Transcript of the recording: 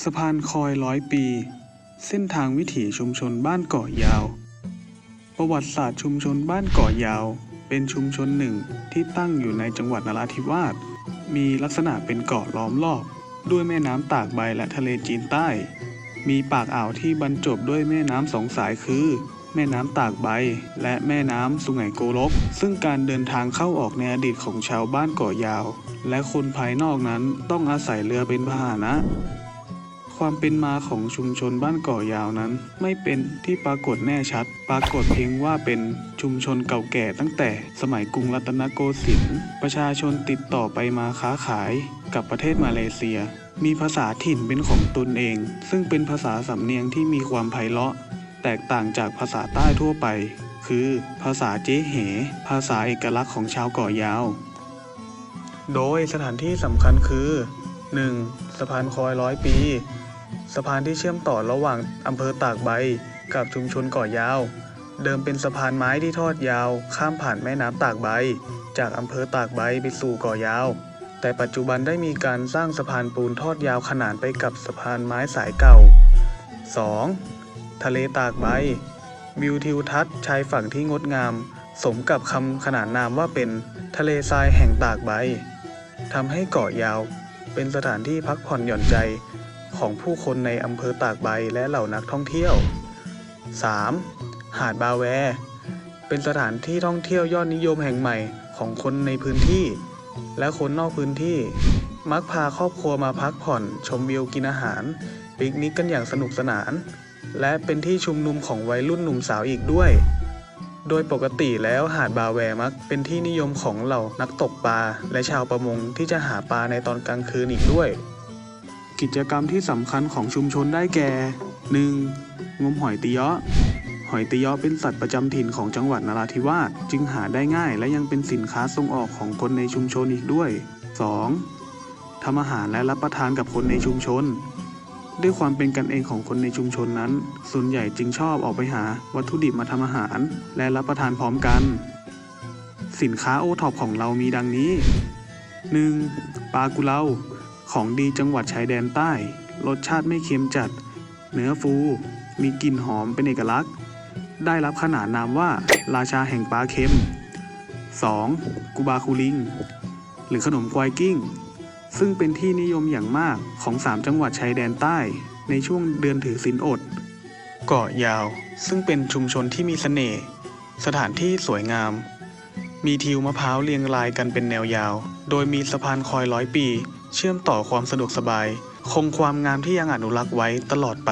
สะพานคอยร้อยปี เส้นทางวิถีชุมชนบ้านเกาะยาว ประวัติศาสตร์ชุมชนบ้านเกาะยาว เป็นชุมชนหนึ่งที่ตั้งอยู่ในจังหวัดนราธิวาส มีลักษณะเป็นเกาะล้อมรอบ ด้วยแม่น้ำตากใบและทะเลจีนใต้ มีปากอ่าวที่บรรจบด้วยแม่น้ำสองสายคือ แม่น้ำตากใบ และแม่น้ำสุไหงโกลก ซึ่งการเดินทางเข้าออกในอดีตของชาวบ้านเกาะยาว และคนภายนอกนั้นต้องอาศัยเรือเป็นพาหนะ ความเป็นมาของชุมชนบ้านเกาะยาวนั้น ไม่เป็นที่ปรากฏแน่ชัด ปรากฏเพียงว่าเป็นชุมชนเก่าแก่ตั้งแต่สมัยกรุงรัตนโกสินทร์ประชาชนติดต่อไปมาค้าขายกับประเทศมาเลเซีย มีภาษาถิ่นเป็นของตนเอง ซึ่งเป็นภาษาสำเนียงที่มีความไพเราะ แตกต่างจากภาษาใต้ทั่วไป คือภาษาเจ๊เห ภาษาเอกลักษณ์ของชาวเกาะยาว โดยสถานที่สำคัญคือ 1. สะพานคอยร้อยปี สะพานที่เชื่อมต่อระหว่างอำเภอตากใบ กับชุมชนเกาะยาว เดิมเป็นสะพานไม้ที่ทอดยาว ข้ามผ่านแม่น้ำตากใบ จากอำเภอตากใบไปสู่เกาะยาว แต่ปัจจุบันได้มีการสร้างสะพานปูนทอดยาวขนานไปกับสะพานไม้สายเก่า 2. ทะเลตากใบ วิวทิวทัศน์ชายฝั่งที่งดงาม สมกับคำขนานนามว่าเป็นทะเลทรายแห่งตากใบทำให้เกาะยาว เป็นสถานที่พักผ่อนหย่อนใจ ของผู้คนในอำเภอตากใบและเหล่านักท่องเที่ยว 3. หาดบาแว เป็นสถานที่ท่องเที่ยวยอดนิยมแห่งใหม่ของคนในพื้นที่ และคนนอกพื้นที่ มักพาครอบครัวมาพักผ่อน ชมวิวกินอาหารปิกนิกกันอย่างสนุกสนาน และเป็นที่ชุมนุมของวัยรุ่นหนุ่มสาวอีกด้วย โดยปกติแล้วหาดบาแวมักเป็นที่นิยมของเหล่านักตกปลาและชาวประมงที่จะหาปลาในตอนกลางคืนอีกด้วย กิจกรรมที่สำคัญของชุมชนได้แก่ 1. งมหอยตีเยาะหอยตีเยาะเป็นสัตว์ประจำถิ่นของจังหวัดนราธิวาสจึงหาได้ง่ายและยังเป็นสินค้าส่งออกของคนในชุมชนอีกด้วย 2. ทำอาหารและรับประทานกับคนในชุมชน ด้วยความเป็นกันเองของคนในชุมชนนั้น ส่วนใหญ่จึงชอบออกไปหาวัตถุดิบมาทำอาหาร และรับประทานพร้อมกัน สินค้าโอท็อปของเรามีดังนี้ 1. ปลากุเลา ของดีจังหวัดชายแดนใต้ รสชาติไม่เค็มจัด เนื้อฟู มีกลิ่นหอมเป็นเอกลักษณ์ ได้รับขนานนามว่าราชาแห่งปลาเค็ม 2. กูบาคูลิง หรือขนมควายกิ้ง ซึ่งเป็นที่นิยมอย่างมากของ 3 จังหวัดชายแดนใต้ ในช่วงเดือนถือศีลอด เกาะยาว ซึ่งเป็นชุมชนที่มีเสน่ห์ สถานที่สวยงาม มีทิวมะพร้าวเรียงรายกันเป็นแนวยาว โดยมีสะพานคอยร้อยปี เชื่อมต่อความสะดวกสบาย คงความงามที่ยังอนุรักษ์ไว้ตลอดไป